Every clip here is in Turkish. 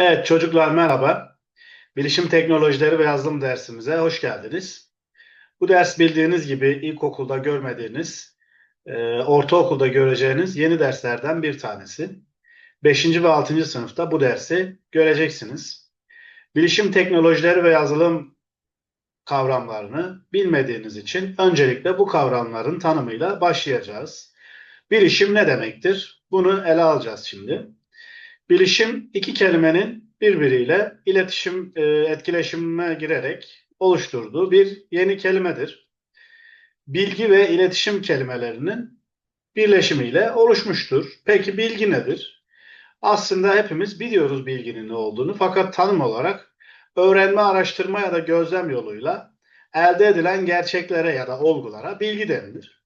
Evet çocuklar merhaba. Bilişim teknolojileri ve yazılım dersimize hoş geldiniz. Bu ders bildiğiniz gibi ilkokulda görmediğiniz, e, ortaokulda göreceğiniz yeni derslerden bir tanesi. 5. ve 6. sınıfta bu dersi göreceksiniz. Bilişim teknolojileri ve yazılım kavramlarını bilmediğiniz için öncelikle bu kavramların tanımıyla başlayacağız. Bilişim ne demektir? Bunu ele alacağız şimdi. Bilişim iki kelimenin birbiriyle iletişim, e, etkileşime girerek oluşturduğu bir yeni kelimedir. Bilgi ve iletişim kelimelerinin birleşimiyle oluşmuştur. Peki bilgi nedir? Aslında hepimiz biliyoruz bilginin ne olduğunu fakat tanım olarak öğrenme, araştırma ya da gözlem yoluyla elde edilen gerçeklere ya da olgulara bilgi denilir.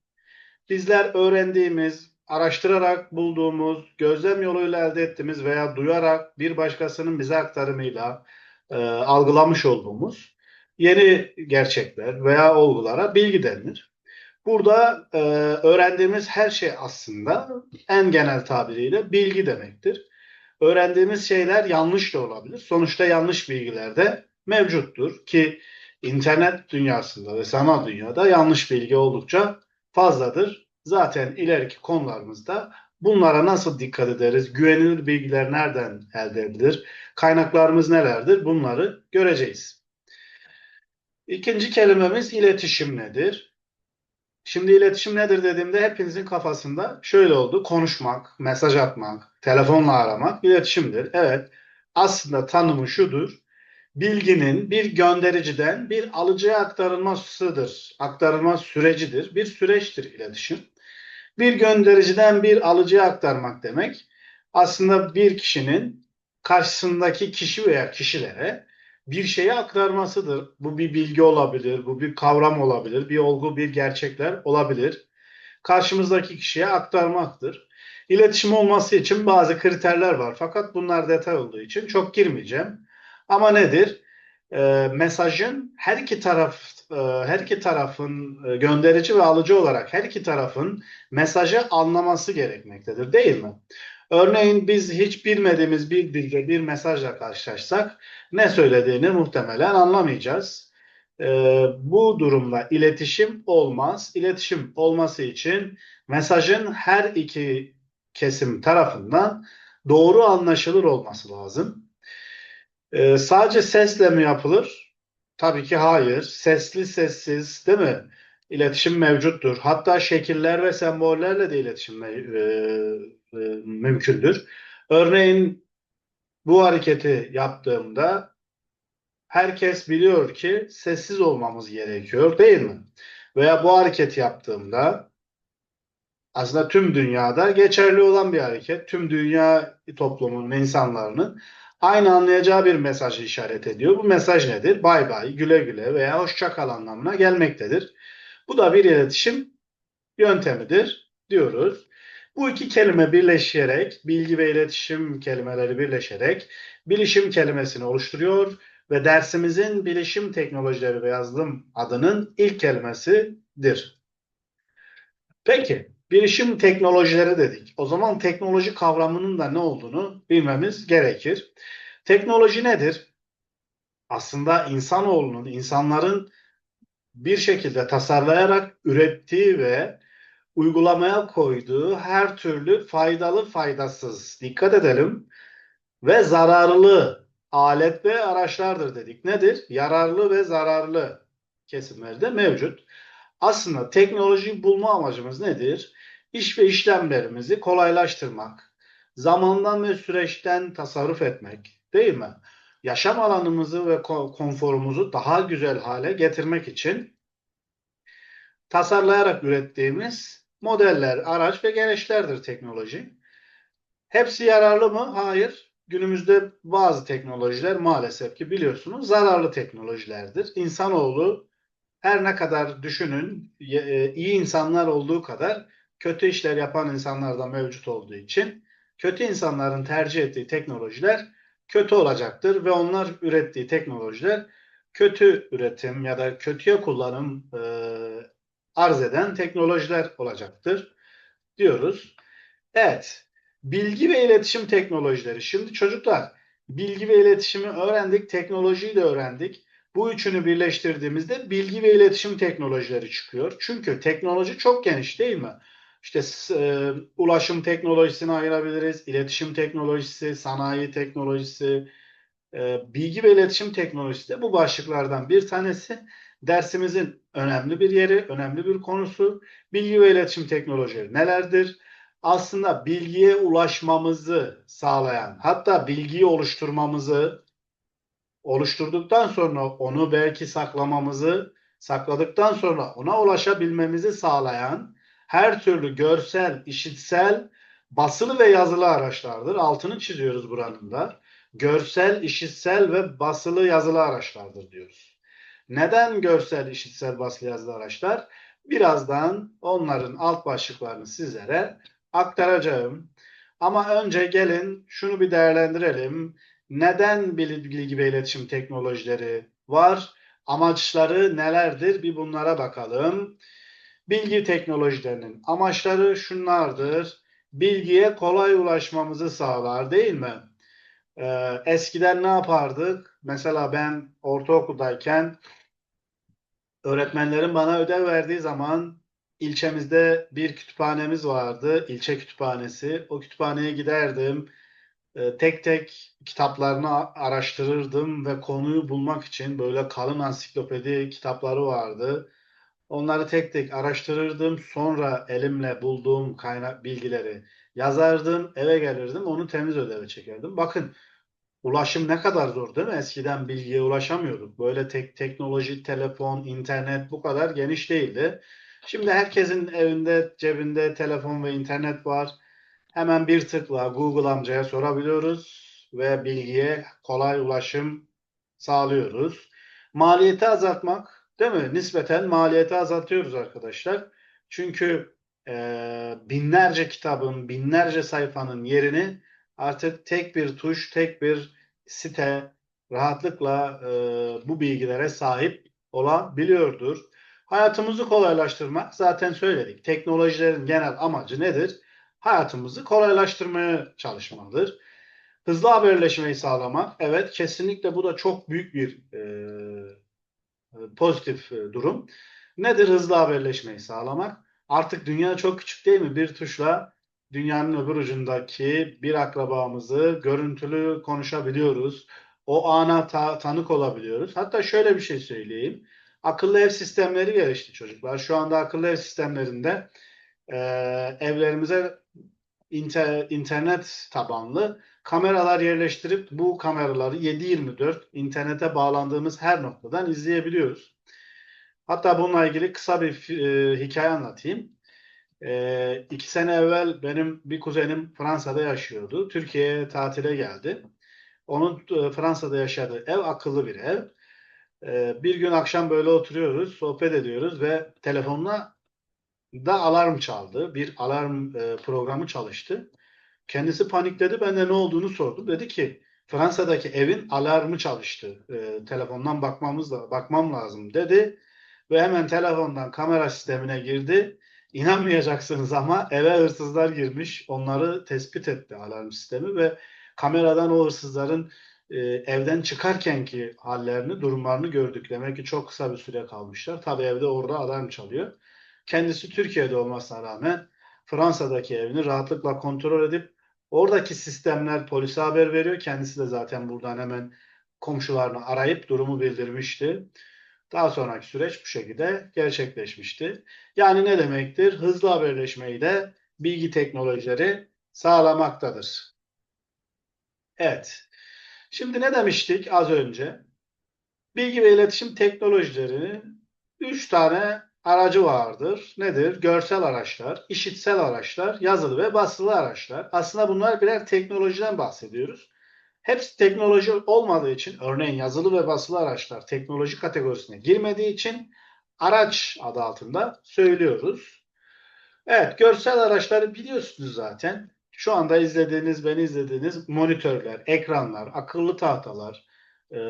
Bizler öğrendiğimiz, araştırarak bulduğumuz, gözlem yoluyla elde ettiğimiz veya duyarak bir başkasının bize aktarımıyla e, algılamış olduğumuz yeni gerçekler veya olgulara bilgi denilir. Burada e, öğrendiğimiz her şey aslında en genel tabiriyle bilgi demektir. Öğrendiğimiz şeyler yanlış da olabilir. Sonuçta yanlış bilgiler de mevcuttur ki internet dünyasında ve sanal dünyada yanlış bilgi oldukça fazladır. Zaten ileriki konularımızda bunlara nasıl dikkat ederiz? Güvenilir bilgiler nereden elde edilir? Kaynaklarımız nelerdir? Bunları göreceğiz. İkinci kelimemiz iletişim nedir? Şimdi iletişim nedir dediğimde hepinizin kafasında şöyle oldu. Konuşmak, mesaj atmak, telefonla aramak iletişimdir. Evet, aslında tanımı şudur. Bilginin bir göndericiden bir alıcıya aktarılmasıdır. Aktarılma sürecidir. Bir süreçtir iletişim. Bir göndericiden bir alıcıya aktarmak demek aslında bir kişinin karşısındaki kişi veya kişilere bir şeyi aktarmasıdır. Bu bir bilgi olabilir, bu bir kavram olabilir, bir olgu, bir gerçekler olabilir. Karşımızdaki kişiye aktarmaktır. İletişim olması için bazı kriterler var fakat bunlar detay olduğu için çok girmeyeceğim. Ama nedir? E, mesajın her iki taraf e, her iki tarafın e, gönderici ve alıcı olarak her iki tarafın mesajı anlaması gerekmektedir değil mi? Örneğin biz hiç bilmediğimiz bir dilde bir mesajla karşılaşsak ne söylediğini muhtemelen anlamayacağız. E, bu durumda iletişim olmaz. İletişim olması için mesajın her iki kesim tarafından doğru anlaşılır olması lazım. E, sadece sesle mi yapılır? Tabii ki hayır. Sesli sessiz değil mi? İletişim mevcuttur. Hatta şekiller ve sembollerle de iletişim e, e, mümkündür. Örneğin bu hareketi yaptığımda herkes biliyor ki sessiz olmamız gerekiyor değil mi? Veya bu hareketi yaptığımda aslında tüm dünyada geçerli olan bir hareket. Tüm dünya toplumunun, insanların aynı anlayacağı bir mesajı işaret ediyor. Bu mesaj nedir? Bay bay, güle güle veya hoşça kal anlamına gelmektedir. Bu da bir iletişim yöntemidir diyoruz. Bu iki kelime birleşerek, bilgi ve iletişim kelimeleri birleşerek bilişim kelimesini oluşturuyor ve dersimizin bilişim teknolojileri ve yazılım adının ilk kelimesidir. Peki, bilişim teknolojileri dedik. O zaman teknoloji kavramının da ne olduğunu bilmemiz gerekir. Teknoloji nedir? Aslında insanoğlunun, insanların bir şekilde tasarlayarak ürettiği ve uygulamaya koyduğu her türlü faydalı faydasız, dikkat edelim, ve zararlı alet ve araçlardır dedik. Nedir? Yararlı ve zararlı kesimlerde mevcut. Aslında teknolojiyi bulma amacımız nedir? İş ve işlemlerimizi kolaylaştırmak, zamandan ve süreçten tasarruf etmek, değil mi? Yaşam alanımızı ve konforumuzu daha güzel hale getirmek için tasarlayarak ürettiğimiz modeller, araç ve gereçlerdir teknoloji. Hepsi yararlı mı? Hayır. Günümüzde bazı teknolojiler maalesef ki biliyorsunuz zararlı teknolojilerdir. İnsanoğlu her ne kadar düşünün e, iyi insanlar olduğu kadar kötü işler yapan insanlar da mevcut olduğu için kötü insanların tercih ettiği teknolojiler kötü olacaktır ve onlar ürettiği teknolojiler kötü üretim ya da kötüye kullanım e, arz eden teknolojiler olacaktır diyoruz. Evet, bilgi ve iletişim teknolojileri. Şimdi çocuklar bilgi ve iletişimi öğrendik, teknolojiyi de öğrendik. Bu üçünü birleştirdiğimizde bilgi ve iletişim teknolojileri çıkıyor. Çünkü teknoloji çok geniş değil mi? İşte e, ulaşım teknolojisini ayırabiliriz, iletişim teknolojisi, sanayi teknolojisi, e, bilgi ve iletişim teknolojisi de bu başlıklardan bir tanesi. Dersimizin önemli bir yeri, önemli bir konusu. Bilgi ve iletişim teknolojileri nelerdir? Aslında bilgiye ulaşmamızı sağlayan, hatta bilgiyi oluşturmamızı, oluşturduktan sonra onu belki saklamamızı, sakladıktan sonra ona ulaşabilmemizi sağlayan her türlü görsel, işitsel, basılı ve yazılı araçlardır. Altını çiziyoruz buranın da. Görsel, işitsel ve basılı yazılı araçlardır diyoruz. Neden görsel, işitsel, basılı yazılı araçlar? Birazdan onların alt başlıklarını sizlere aktaracağım. Ama önce gelin şunu bir değerlendirelim. Neden bilgi ve iletişim teknolojileri var? Amaçları nelerdir? Bir bunlara bakalım. Bilgi teknolojilerinin amaçları şunlardır. Bilgiye kolay ulaşmamızı sağlar değil mi? Ee, eskiden ne yapardık? Mesela ben ortaokuldayken öğretmenlerin bana ödev verdiği zaman ilçemizde bir kütüphanemiz vardı, ilçe kütüphanesi. O kütüphaneye giderdim. Ee, tek tek kitaplarını araştırırdım ve konuyu bulmak için böyle kalın ansiklopedi kitapları vardı. Onları tek tek araştırırdım. Sonra elimle bulduğum kaynak bilgileri yazardım, eve gelirdim, onu temiz ödeve çekerdim. Bakın ulaşım ne kadar zor değil mi? Eskiden bilgiye ulaşamıyorduk. Böyle tek teknoloji, telefon, internet bu kadar geniş değildi. Şimdi herkesin evinde, cebinde telefon ve internet var. Hemen bir tıkla Google amcaya sorabiliyoruz ve bilgiye kolay ulaşım sağlıyoruz. Maliyeti azaltmak, değil mi? Nispeten maliyeti azaltıyoruz arkadaşlar. Çünkü e, binlerce kitabın, binlerce sayfanın yerini artık tek bir tuş, tek bir site rahatlıkla e, bu bilgilere sahip olabiliyordur. Hayatımızı kolaylaştırmak zaten söyledik. Teknolojilerin genel amacı nedir? Hayatımızı kolaylaştırmaya çalışmalıdır. Hızlı haberleşmeyi sağlamak, evet kesinlikle bu da çok büyük bir e, pozitif e, durum. Nedir hızlı haberleşmeyi sağlamak? Artık dünya çok küçük değil mi? Bir tuşla dünyanın öbür ucundaki bir akrabamızı görüntülü konuşabiliyoruz. O ana ta tanık olabiliyoruz. Hatta şöyle bir şey söyleyeyim. Akıllı ev sistemleri gelişti çocuklar. Şu anda akıllı ev sistemlerinde e, evlerimize inter, internet tabanlı kameralar yerleştirip bu kameraları 7-24 internete bağlandığımız her noktadan izleyebiliyoruz. Hatta bununla ilgili kısa bir e, hikaye anlatayım. E, iki sene evvel benim bir kuzenim Fransa'da yaşıyordu. Türkiye'ye tatile geldi. Onun e, Fransa'da yaşadığı ev akıllı bir ev. E, bir gün akşam böyle oturuyoruz, sohbet ediyoruz ve telefonla da alarm çaldı. Bir alarm e, programı çalıştı. Kendisi panikledi. Ben de ne olduğunu sordum. Dedi ki Fransa'daki evin alarmı çalıştı. E, telefondan bakmamız da bakmam lazım dedi ve hemen telefondan kamera sistemine girdi. İnanmayacaksınız ama eve hırsızlar girmiş. Onları tespit etti alarm sistemi ve kameradan o hırsızların e, evden çıkarkenki hallerini, durumlarını gördük. Demek ki çok kısa bir süre kalmışlar. Tabii evde orada alarm çalıyor. Kendisi Türkiye'de olmasına rağmen Fransa'daki evini rahatlıkla kontrol edip oradaki sistemler polise haber veriyor. Kendisi de zaten buradan hemen komşularını arayıp durumu bildirmişti. Daha sonraki süreç bu şekilde gerçekleşmişti. Yani ne demektir? Hızlı haberleşmeyi de bilgi teknolojileri sağlamaktadır. Evet. Şimdi ne demiştik az önce? Bilgi ve iletişim teknolojilerinin 3 tane aracı vardır. Nedir? Görsel araçlar, işitsel araçlar, yazılı ve basılı araçlar. Aslında bunlar birer teknolojiden bahsediyoruz. Hepsi teknoloji olmadığı için, örneğin yazılı ve basılı araçlar teknoloji kategorisine girmediği için araç adı altında söylüyoruz. Evet, görsel araçları biliyorsunuz zaten. Şu anda izlediğiniz, beni izlediğiniz monitörler, ekranlar, akıllı tahtalar, e,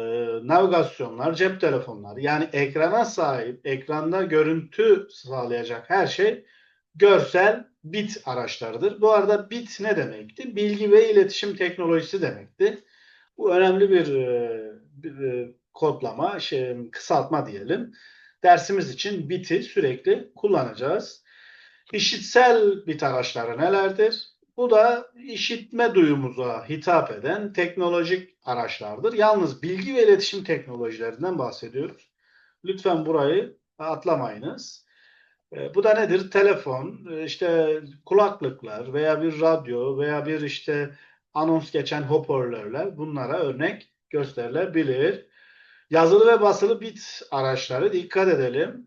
navigasyonlar, cep telefonları. Yani ekrana sahip, ekranda görüntü sağlayacak her şey görsel bit araçlarıdır. Bu arada bit ne demekti? Bilgi ve iletişim teknolojisi demekti. Bu önemli bir, e, bir e, kodlama, şey, kısaltma diyelim. Dersimiz için biti sürekli kullanacağız. İşitsel bit araçları nelerdir? Bu da işitme duyumuza hitap eden teknolojik araçlardır. Yalnız bilgi ve iletişim teknolojilerinden bahsediyoruz. Lütfen burayı atlamayınız. E, bu da nedir? Telefon, e, işte kulaklıklar veya bir radyo veya bir işte anons geçen hoparlörler bunlara örnek gösterilebilir. Yazılı ve basılı bit araçları dikkat edelim.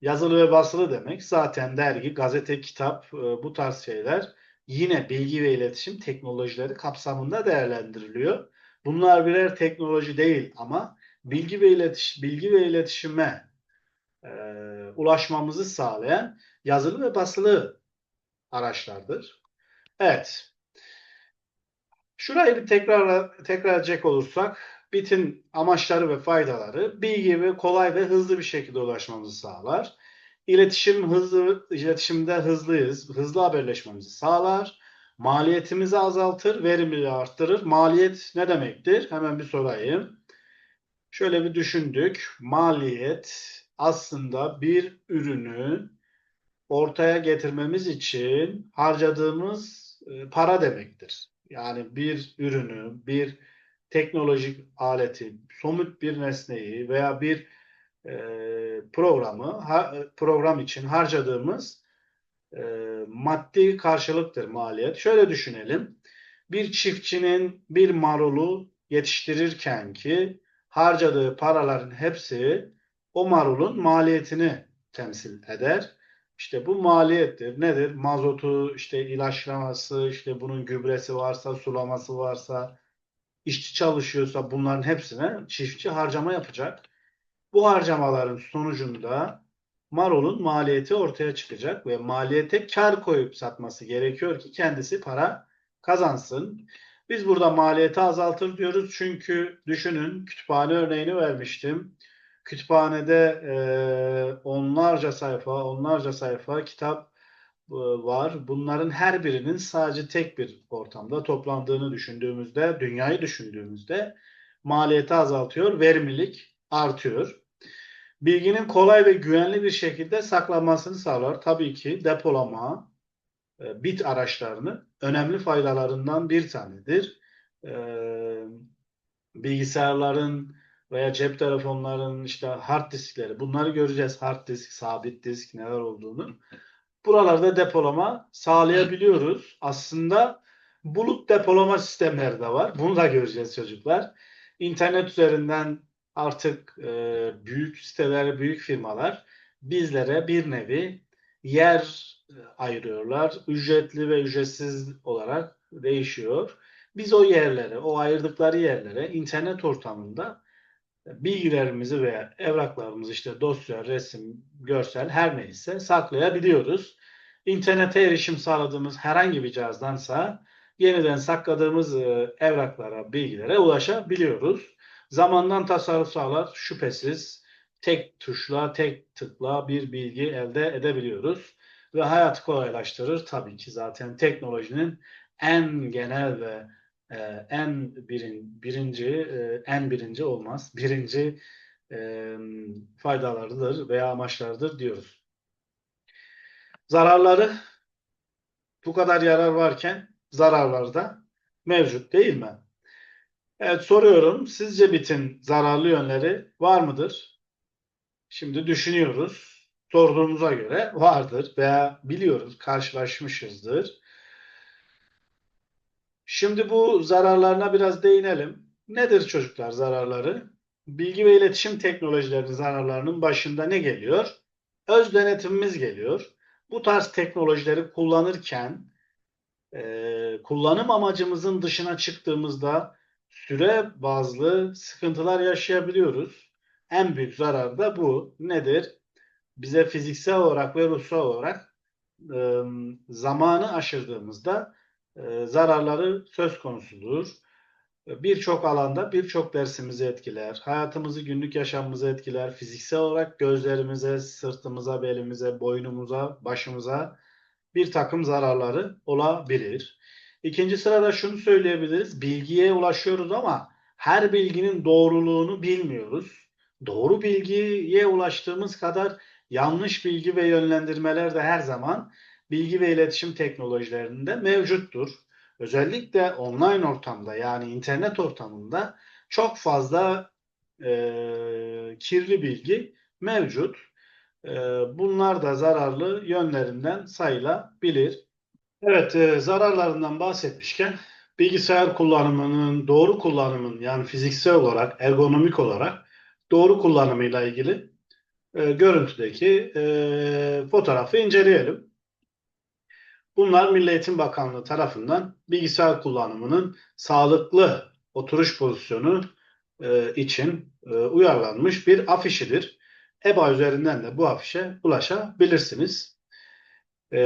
Yazılı ve basılı demek zaten dergi, gazete, kitap e, bu tarz şeyler yine bilgi ve iletişim teknolojileri kapsamında değerlendiriliyor. Bunlar birer teknoloji değil ama bilgi ve iletişim, bilgi ve iletişime e, ulaşmamızı sağlayan yazılı ve basılı araçlardır. Evet. Şurayı bir tekrar tekrar edecek olursak bitin amaçları ve faydaları bilgi ve kolay ve hızlı bir şekilde ulaşmamızı sağlar. İletişim hızlı, iletişimde hızlıyız. Hızlı haberleşmemizi sağlar. Maliyetimizi azaltır, verimliliği arttırır. Maliyet ne demektir? Hemen bir sorayım. Şöyle bir düşündük. Maliyet aslında bir ürünü ortaya getirmemiz için harcadığımız e, para demektir. Yani bir ürünü, bir teknolojik aleti, somut bir nesneyi veya bir e, programı program için harcadığımız e, maddi karşılıktır maliyet. Şöyle düşünelim. Bir çiftçinin bir marulu yetiştirirken ki harcadığı paraların hepsi o marulun maliyetini temsil eder. İşte bu maliyettir. Nedir? Mazotu, işte ilaçlaması, işte bunun gübresi varsa, sulaması varsa, işçi çalışıyorsa bunların hepsine çiftçi harcama yapacak. Bu harcamaların sonucunda marulun maliyeti ortaya çıkacak ve maliyete kar koyup satması gerekiyor ki kendisi para kazansın. Biz burada maliyeti azaltır diyoruz çünkü düşünün kütüphane örneğini vermiştim. Kütüphanede e, onlarca sayfa, onlarca sayfa kitap e, var. Bunların her birinin sadece tek bir ortamda toplandığını düşündüğümüzde, dünyayı düşündüğümüzde maliyeti azaltıyor, verimlilik artıyor. Bilginin kolay ve güvenli bir şekilde saklanmasını sağlar. Tabii ki depolama, e, bit araçlarını önemli faydalarından bir tanedir. E, bilgisayarların veya cep telefonlarının işte hard diskleri bunları göreceğiz. Hard disk, sabit disk neler olduğunu. Buralarda depolama sağlayabiliyoruz. Aslında bulut depolama sistemleri de var. Bunu da göreceğiz çocuklar. İnternet üzerinden artık e, büyük siteler, büyük firmalar bizlere bir nevi yer e, ayırıyorlar. Ücretli ve ücretsiz olarak değişiyor. Biz o yerlere, o ayırdıkları yerlere internet ortamında bilgilerimizi veya evraklarımızı işte dosya, resim, görsel her neyse saklayabiliyoruz. İnternete erişim sağladığımız herhangi bir cihazdansa yeniden sakladığımız e, evraklara, bilgilere ulaşabiliyoruz. Zamandan tasarruf sağlar şüphesiz. Tek tuşla, tek tıkla bir bilgi elde edebiliyoruz. Ve hayatı kolaylaştırır. Tabii ki zaten teknolojinin en genel ve e, en birin, birinci, e, en birinci olmaz. Birinci e, faydalarıdır veya amaçlarıdır diyoruz. Zararları bu kadar yarar varken zararları da mevcut değil mi? Evet soruyorum. Sizce bitin zararlı yönleri var mıdır? Şimdi düşünüyoruz. Sorduğumuza göre vardır veya biliyoruz, karşılaşmışızdır. Şimdi bu zararlarına biraz değinelim. Nedir çocuklar zararları? Bilgi ve iletişim teknolojilerinin zararlarının başında ne geliyor? Öz denetimimiz geliyor. Bu tarz teknolojileri kullanırken e, kullanım amacımızın dışına çıktığımızda süre bazlı sıkıntılar yaşayabiliyoruz. En büyük zarar da bu. Nedir? Bize fiziksel olarak ve ruhsal olarak e, zamanı aşırdığımızda e, zararları söz konusudur. Birçok alanda birçok dersimizi etkiler. Hayatımızı, günlük yaşamımızı etkiler. Fiziksel olarak gözlerimize, sırtımıza, belimize, boynumuza, başımıza bir takım zararları olabilir. İkinci sırada şunu söyleyebiliriz. Bilgiye ulaşıyoruz ama her bilginin doğruluğunu bilmiyoruz. Doğru bilgiye ulaştığımız kadar yanlış bilgi ve yönlendirmeler de her zaman bilgi ve iletişim teknolojilerinde mevcuttur. Özellikle online ortamda yani internet ortamında çok fazla e, kirli bilgi mevcut. E, bunlar da zararlı yönlerinden sayılabilir. Evet, e, zararlarından bahsetmişken bilgisayar kullanımının doğru kullanımın yani fiziksel olarak, ergonomik olarak doğru kullanımıyla ilgili e, görüntüdeki e, fotoğrafı inceleyelim. Bunlar Milli Eğitim Bakanlığı tarafından bilgisayar kullanımının sağlıklı oturuş pozisyonu e, için e, uyarlanmış bir afişidir. EBA üzerinden de bu afişe ulaşabilirsiniz. E,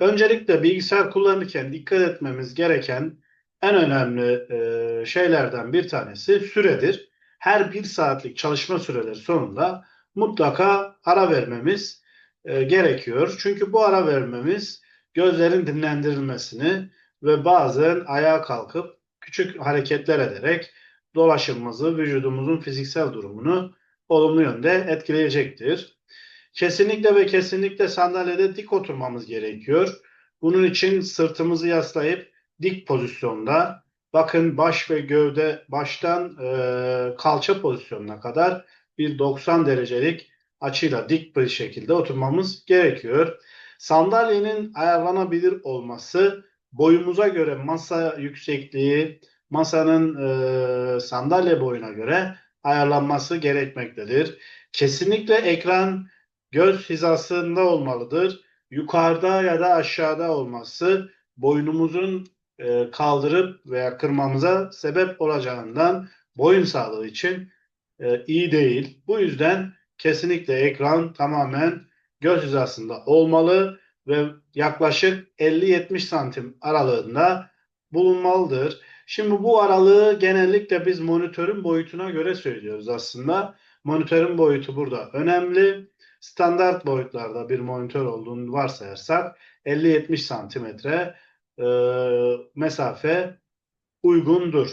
öncelikle bilgisayar kullanırken dikkat etmemiz gereken en önemli e, şeylerden bir tanesi süredir. Her bir saatlik çalışma süreleri sonunda mutlaka ara vermemiz e, gerekiyor. Çünkü bu ara vermemiz gözlerin dinlendirilmesini ve bazen ayağa kalkıp küçük hareketler ederek dolaşımımızı, vücudumuzun fiziksel durumunu olumlu yönde etkileyecektir. Kesinlikle ve kesinlikle sandalyede dik oturmamız gerekiyor. Bunun için sırtımızı yaslayıp dik pozisyonda bakın baş ve gövde baştan e, kalça pozisyonuna kadar bir 90 derecelik açıyla dik bir şekilde oturmamız gerekiyor. Sandalyenin ayarlanabilir olması boyumuza göre masa yüksekliği, masanın e, sandalye boyuna göre ayarlanması gerekmektedir. Kesinlikle ekran göz hizasında olmalıdır. Yukarıda ya da aşağıda olması boynumuzun e, kaldırıp veya kırmamıza sebep olacağından boyun sağlığı için e, iyi değil. Bu yüzden kesinlikle ekran tamamen göz hizasında olmalı ve yaklaşık 50-70 santim aralığında bulunmalıdır. Şimdi bu aralığı genellikle biz monitörün boyutuna göre söylüyoruz aslında. Monitörün boyutu burada önemli. Standart boyutlarda bir monitör olduğunu varsayarsak 50-70 santimetre e, mesafe uygundur.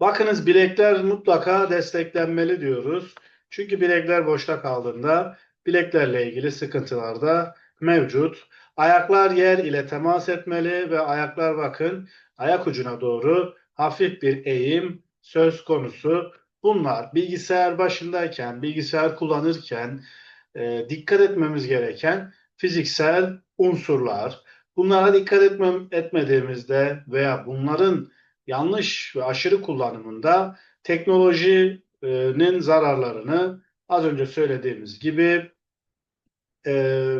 Bakınız bilekler mutlaka desteklenmeli diyoruz. Çünkü bilekler boşta kaldığında bileklerle ilgili sıkıntılar da mevcut. Ayaklar yer ile temas etmeli ve ayaklar bakın ayak ucuna doğru hafif bir eğim söz konusu. Bunlar bilgisayar başındayken, bilgisayar kullanırken e, dikkat etmemiz gereken fiziksel unsurlar. Bunlara dikkat etmem, etmediğimizde veya bunların yanlış ve aşırı kullanımında teknolojinin zararlarını az önce söylediğimiz gibi e,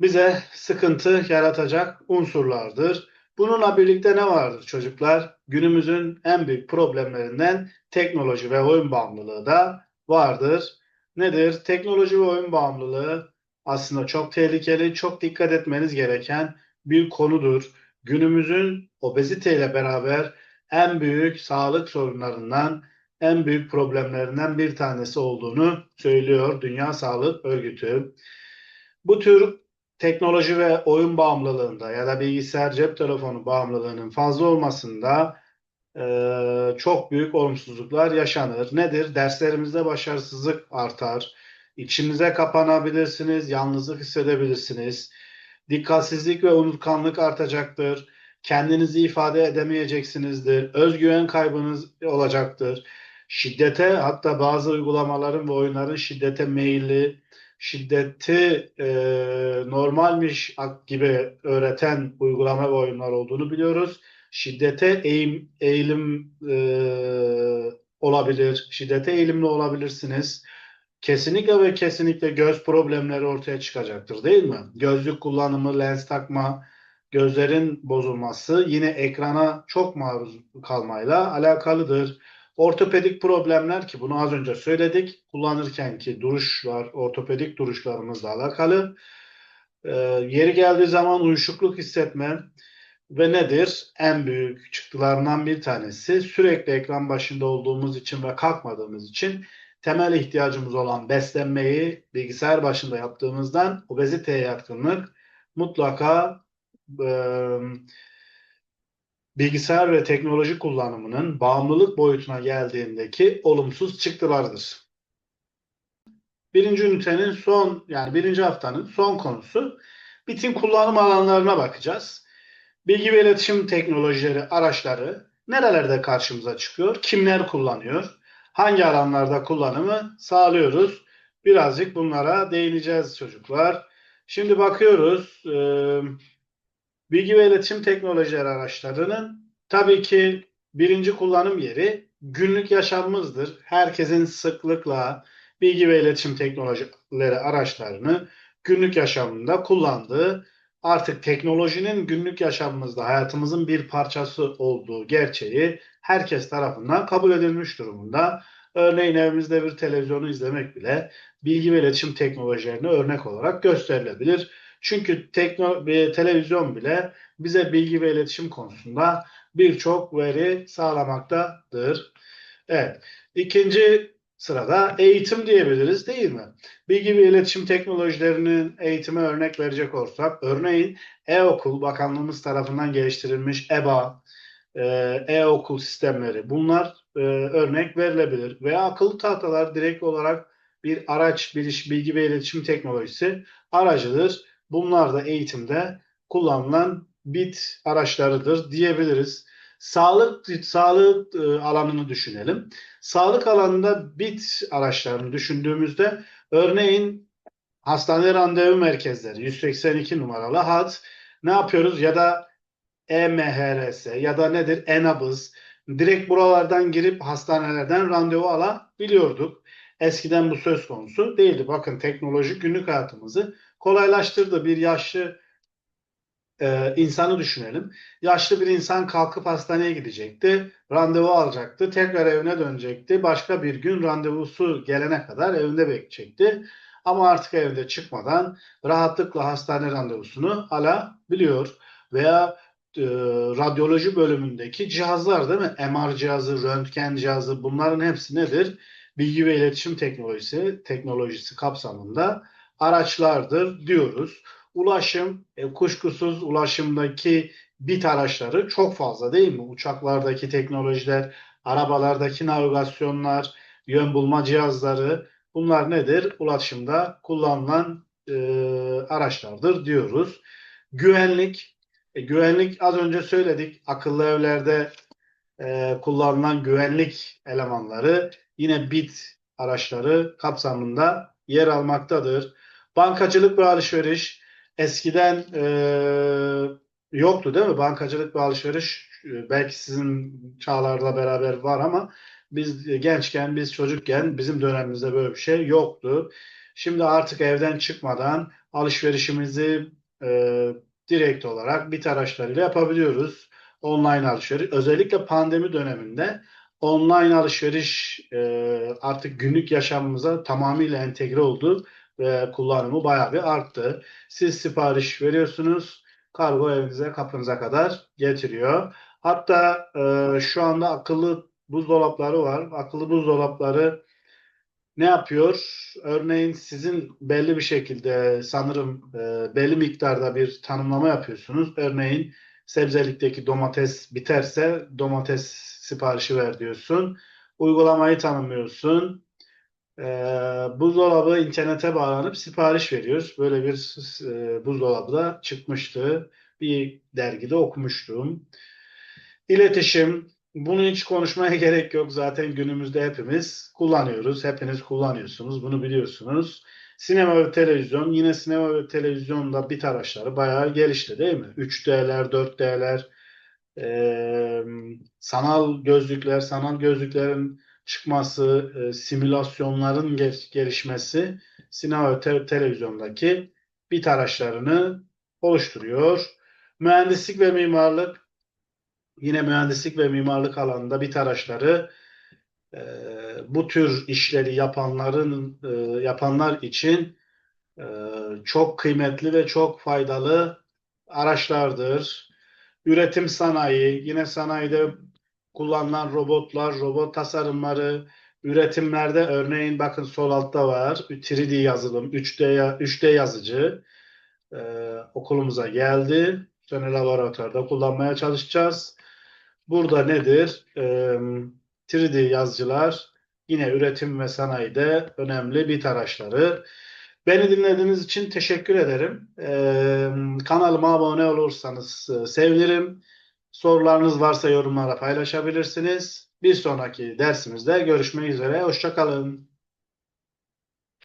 bize sıkıntı yaratacak unsurlardır. Bununla birlikte ne vardır çocuklar? Günümüzün en büyük problemlerinden teknoloji ve oyun bağımlılığı da vardır. Nedir? Teknoloji ve oyun bağımlılığı aslında çok tehlikeli, çok dikkat etmeniz gereken bir konudur. Günümüzün obeziteyle beraber en büyük sağlık sorunlarından, en büyük problemlerinden bir tanesi olduğunu söylüyor Dünya Sağlık Örgütü. Bu tür teknoloji ve oyun bağımlılığında ya da bilgisayar cep telefonu bağımlılığının fazla olmasında e, çok büyük olumsuzluklar yaşanır. Nedir? Derslerimizde başarısızlık artar. İçinize kapanabilirsiniz, yalnızlık hissedebilirsiniz. Dikkatsizlik ve unutkanlık artacaktır. Kendinizi ifade edemeyeceksinizdir. Özgüven kaybınız olacaktır. Şiddete hatta bazı uygulamaların ve oyunların şiddete meyilli, şiddeti e, normalmiş gibi öğreten uygulama ve oyunlar olduğunu biliyoruz. Şiddete eğim, eğilim e, olabilir, şiddete eğilimli olabilirsiniz. Kesinlikle ve kesinlikle göz problemleri ortaya çıkacaktır değil mi? Gözlük kullanımı, lens takma, gözlerin bozulması yine ekrana çok maruz kalmayla alakalıdır. Ortopedik problemler ki bunu az önce söyledik. Kullanırken ki duruşlar, ortopedik duruşlarımızla alakalı. Ee, yeri geldiği zaman uyuşukluk hissetme ve nedir? En büyük çıktılarından bir tanesi sürekli ekran başında olduğumuz için ve kalkmadığımız için temel ihtiyacımız olan beslenmeyi bilgisayar başında yaptığımızdan obeziteye yatkınlık mutlaka e, bilgisayar ve teknoloji kullanımının bağımlılık boyutuna geldiğindeki olumsuz çıktılardır. Birinci ünitenin son yani birinci haftanın son konusu bitin kullanım alanlarına bakacağız. Bilgi ve iletişim teknolojileri araçları nerelerde karşımıza çıkıyor? Kimler kullanıyor? Hangi alanlarda kullanımı sağlıyoruz? Birazcık bunlara değineceğiz çocuklar. Şimdi bakıyoruz. E, bilgi ve iletişim teknolojileri araçlarının tabii ki birinci kullanım yeri günlük yaşamımızdır. Herkesin sıklıkla bilgi ve iletişim teknolojileri araçlarını günlük yaşamında kullandığı artık teknolojinin günlük yaşamımızda hayatımızın bir parçası olduğu gerçeği herkes tarafından kabul edilmiş durumunda. Örneğin evimizde bir televizyonu izlemek bile bilgi ve iletişim teknolojilerine örnek olarak gösterilebilir. Çünkü tekno, bir televizyon bile bize bilgi ve iletişim konusunda birçok veri sağlamaktadır. Evet. İkinci sırada eğitim diyebiliriz değil mi? Bilgi ve iletişim teknolojilerinin eğitime örnek verecek olursak, örneğin e-okul bakanlığımız tarafından geliştirilmiş EBA, e, e-okul sistemleri bunlar e, örnek verilebilir. Veya akıllı tahtalar direkt olarak bir araç, bir iş, bilgi ve iletişim teknolojisi aracıdır. Bunlar da eğitimde kullanılan bit araçlarıdır diyebiliriz. Sağlık sağlık e, alanını düşünelim. Sağlık alanında bit araçlarını düşündüğümüzde örneğin hastane randevu merkezleri 182 numaralı hat ne yapıyoruz ya da EMHRS ya da nedir ENABız direkt buralardan girip hastanelerden randevu alabiliyorduk. Eskiden bu söz konusu değildi. Bakın teknoloji günlük hayatımızı kolaylaştırdı. Bir yaşlı e, insanı düşünelim. Yaşlı bir insan kalkıp hastaneye gidecekti. Randevu alacaktı. Tekrar evine dönecekti. Başka bir gün randevusu gelene kadar evinde bekleyecekti. Ama artık evde çıkmadan rahatlıkla hastane randevusunu alabiliyor. Veya e, radyoloji bölümündeki cihazlar değil mi? MR cihazı, röntgen cihazı bunların hepsi nedir? Bilgi ve iletişim teknolojisi, teknolojisi kapsamında araçlardır diyoruz. Ulaşım, e, kuşkusuz ulaşımdaki bit araçları çok fazla değil mi? Uçaklardaki teknolojiler, arabalardaki navigasyonlar, yön bulma cihazları bunlar nedir? Ulaşımda kullanılan e, araçlardır diyoruz. Güvenlik, e, güvenlik az önce söyledik. Akıllı evlerde e, kullanılan güvenlik elemanları yine bit araçları kapsamında yer almaktadır. Bankacılık ve alışveriş eskiden e, yoktu değil mi? Bankacılık ve alışveriş e, belki sizin çağlarla beraber var ama biz gençken, biz çocukken bizim dönemimizde böyle bir şey yoktu. Şimdi artık evden çıkmadan alışverişimizi e, direkt olarak bit araçlarıyla yapabiliyoruz. Online alışveriş. Özellikle pandemi döneminde online alışveriş e, artık günlük yaşamımıza tamamıyla entegre oldu ve kullanımı bayağı bir arttı. Siz sipariş veriyorsunuz, kargo evinize kapınıza kadar getiriyor. Hatta e, şu anda akıllı buzdolapları var. Akıllı buzdolapları ne yapıyor? Örneğin sizin belli bir şekilde sanırım e, belli miktarda bir tanımlama yapıyorsunuz. Örneğin sebzelikteki domates biterse domates siparişi ver diyorsun. Uygulamayı tanımlıyorsun. E, buzdolabı internete bağlanıp sipariş veriyoruz. Böyle bir e, buzdolabı da çıkmıştı. Bir dergide okumuştum. İletişim, bunu hiç konuşmaya gerek yok. Zaten günümüzde hepimiz kullanıyoruz. Hepiniz kullanıyorsunuz. Bunu biliyorsunuz. Sinema ve televizyon. Yine sinema ve televizyonda bit araçları bayağı gelişti değil mi? 3D'ler, 4D'ler, e, sanal gözlükler, sanal gözlüklerin çıkması, e, simülasyonların gel gelişmesi sinema te televizyondaki bit araçlarını oluşturuyor. Mühendislik ve mimarlık yine mühendislik ve mimarlık alanında bit araçları e, bu tür işleri yapanların e, yapanlar için e, çok kıymetli ve çok faydalı araçlardır. Üretim sanayi, yine sanayide kullanılan robotlar, robot tasarımları, üretimlerde örneğin bakın sol altta var 3D yazılım, 3D 3D yazıcı e, okulumuza geldi. sene laboratuvarda kullanmaya çalışacağız. Burada nedir? Ee, 3D yazıcılar yine üretim ve sanayide önemli bit araçları. Beni dinlediğiniz için teşekkür ederim. Ee, kanalıma abone olursanız e, sevinirim. Sorularınız varsa yorumlara paylaşabilirsiniz. Bir sonraki dersimizde görüşmek üzere. Hoşça kalın.